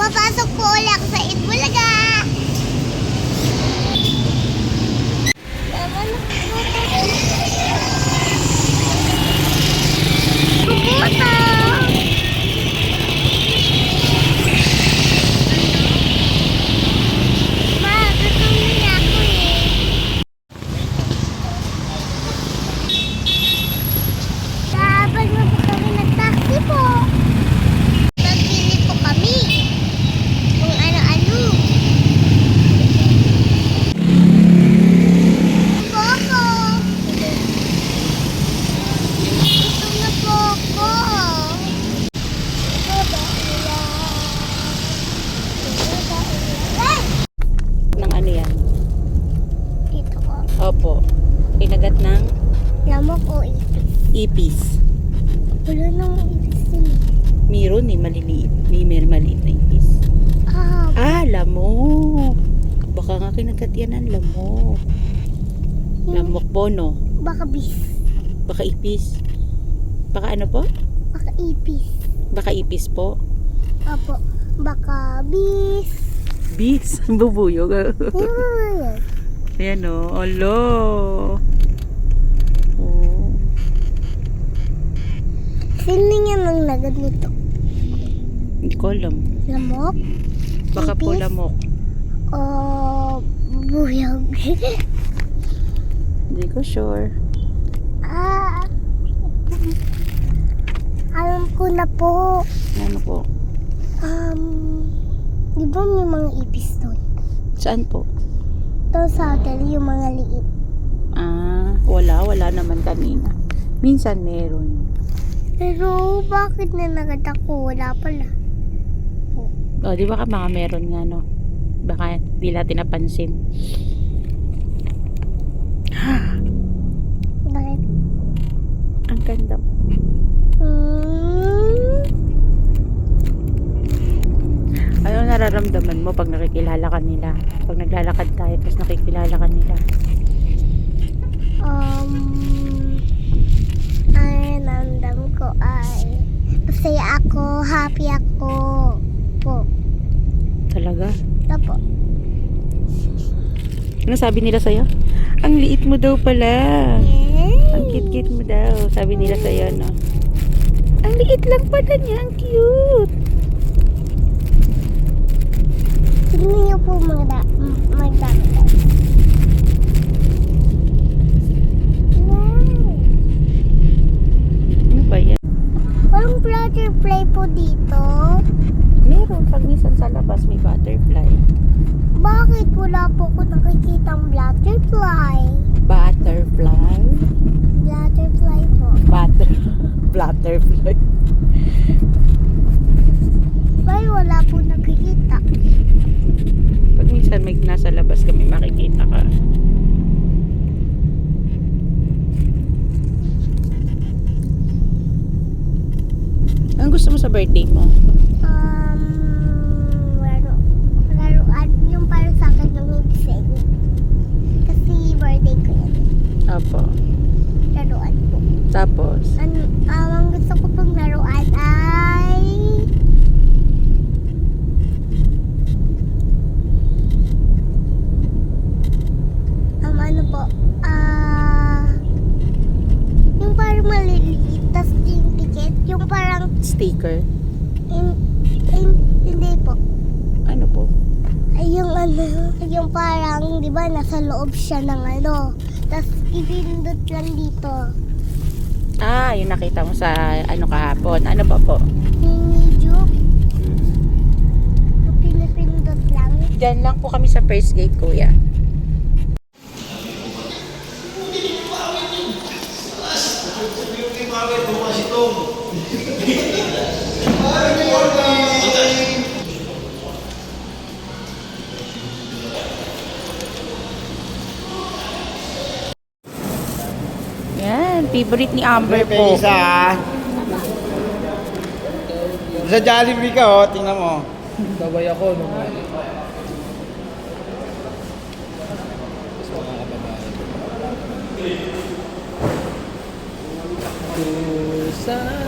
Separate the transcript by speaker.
Speaker 1: Papasok po ulit sa Itbulaga! Puputa! Ma, gutom na ako eh. Sabag na po kami nag-taxi po. Nagpili po kami. Kung ano-ano. Coco! Ito na po ako. Eh!
Speaker 2: Ng ano yan?
Speaker 1: Dito ko.
Speaker 2: Opo. Pinagat ng
Speaker 1: Lamok o ipis.
Speaker 2: ipis.
Speaker 1: Wala nang ipis din.
Speaker 2: Meron eh, maliliit. May mer maliit na ipis.
Speaker 1: Ah,
Speaker 2: Ah, lamok. Baka nga kinagat yan ng lamok. Lamok po, no?
Speaker 1: baka bis.
Speaker 2: Baka ipis. Baka ano po?
Speaker 1: Baka ipis.
Speaker 2: Baka ipis po.
Speaker 1: Opo. Baka bis.
Speaker 2: Bis. Bubuyog.
Speaker 1: Yun.
Speaker 2: Ayan o. Alo. Oh.
Speaker 1: Sino yan ang nagad nito?
Speaker 2: Hindi ko alam.
Speaker 1: Lamok?
Speaker 2: Baka po
Speaker 1: Ipis?
Speaker 2: lamok.
Speaker 1: O buyog?
Speaker 2: Hindi ko sure.
Speaker 1: ah. Alam ko na po.
Speaker 2: Ano po?
Speaker 1: Um, di ba may mga ipis doon?
Speaker 2: Saan po?
Speaker 1: Doon sa hotel, yung mga liit.
Speaker 2: Ah, wala. Wala naman kanina. Minsan meron.
Speaker 1: Pero bakit na nagad ako? Wala pala.
Speaker 2: O, di ba ka mga meron nga, no? Baka di natin napansin.
Speaker 1: Bakit?
Speaker 2: Ang ganda mo.
Speaker 1: Hmm?
Speaker 2: Ano nararamdaman mo pag nakikilala ka nila? Pag naglalakad tayo, tapos nakikilala ka nila.
Speaker 1: Um, ay, nandam ko ay masaya ako, happy ako. Po.
Speaker 2: Talaga?
Speaker 1: Tapo.
Speaker 2: Ano sabi nila sa'yo? Ang liit mo daw pala. Ang cute-cute mo daw. Sabi nila sa'yo, no? Ang liit lang pala niya. Ang cute.
Speaker 1: Tignan niyo po mga da, m- magdami Wow.
Speaker 2: Ano ba yan?
Speaker 1: Walang butterfly po dito.
Speaker 2: Meron. Pag minsan sa labas may butterfly.
Speaker 1: Bakit wala po ko nakikitang butterfly?
Speaker 2: Butterfly?
Speaker 1: Butterfly po.
Speaker 2: Butter. Butterfly.
Speaker 1: Why wala po nakikita?
Speaker 2: Pag minsan may nasa labas kami makikita ka. Ang gusto mo sa birthday mo?
Speaker 1: Um, laro. Laruan yung para sa akin yung ibig Kasi birthday ko yan.
Speaker 2: Opo.
Speaker 1: Laruan po.
Speaker 2: Tapos,
Speaker 1: Ano, um, ang gusto ko pong laruan ay... Um, ano po? Ah... yung parang maliliit, tas yung ticket, yung parang...
Speaker 2: sticker.
Speaker 1: In, in, hindi po.
Speaker 2: Ano po?
Speaker 1: Ay, yung ano, yung parang, di ba, nasa loob siya ng ano. tas ipindot lang dito.
Speaker 2: Ah, yung nakita mo sa ano kahapon. Ano pa po?
Speaker 1: Yung medyo, pinipindot lang.
Speaker 2: Diyan lang po kami sa first gate, kuya. Yan, favorite ni Amber po.
Speaker 3: isa. Sa Jollibee ka oh, tingnan mo.
Speaker 4: Sabay ako nung Sa